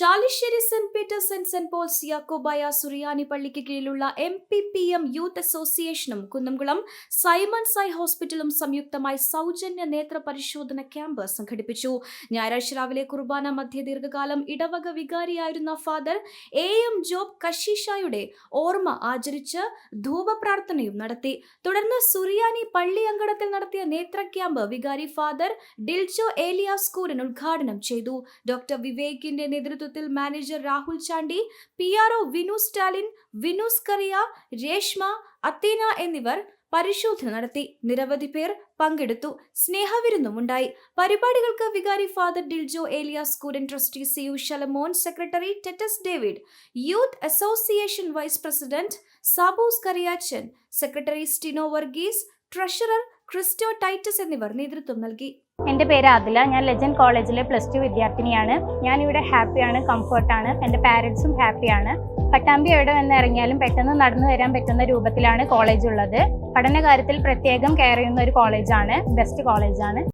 Chalissery saint Peter's and saint Paul's Yakobaya സുറിയാനി പള്ളിക്ക് കീഴിലുള്ള M P P M youth അസോസിയേഷനും കുന്നംകുളം സൈമൺ സായ് ഹോസ്പിറ്റലും സംയുക്തമായി സൗജന്യ നേത്ര പരിശോധന ക്യാമ്പ് സംഘടിപ്പിച്ചു. ഞായറാഴ്ച രാവിലെ കുർബാന മധ്യ ദീർഘകാലം ഇടവക വികാരിയായിരുന്ന ഫാദർ എ എം ജോബ് കശീഷായുടെ ഓർമ്മ ആചരിച്ച് ധൂപപ്രാർത്ഥനയും നടത്തി. തുടർന്ന് സുറിയാനി പള്ളി അങ്കണത്തിൽ നടത്തിയ നേത്ര ക്യാമ്പ് വികാരി ഫാദർ ഡിൽജോ ഏലിയാസ് കൂരൻ ഉദ്ഘാടനം ചെയ്തു. ഡോക്ടർ വിവേകിന്റെ നേതൃത്വത്തിൽ manager Rahul Chandy P R O Vinu Stalin Vinus Kariya Reshma Atheena എന്നിവർ പരിശോധന നടത്തി. നിരവധി പേർ പങ്കെടുത്തു. സ്നേഹവിരുന്നും ഉണ്ടായി പരിപാടികൾക്ക് വികാരി father Diljo Elias Kooran trustee C U secretary Titus David youth association vice president Sabus Kariyachan secretary Stino Varghese treasurer Christo Titus എന്നിവർ നേതൃത്വം നൽകി. എന്റെ പേര് അതില ഞാൻ ലെജൻഡ് കോളേജിലെ പ്ലസ് ടു വിദ്യാർത്ഥിനിയാണ്. ഞാൻ ഇവിടെ ഹാപ്പിയാണ് കംഫർട്ടാണ്. എന്റെ പാരൻസും ഹാപ്പിയാണ്. പട്ടാമ്പി എവിടെ വന്ന് ഇറങ്ങിയാലും പെട്ടെന്ന് നടന്നു വരാൻ പറ്റുന്ന രൂപത്തിലാണ് കോളേജ് ഉള്ളത്. പഠന കാര്യത്തിൽ പ്രത്യേകം കെയർ ചെയ്യുന്ന ഒരു കോളേജാണ് ബെസ്റ്റ് കോളേജാണ്.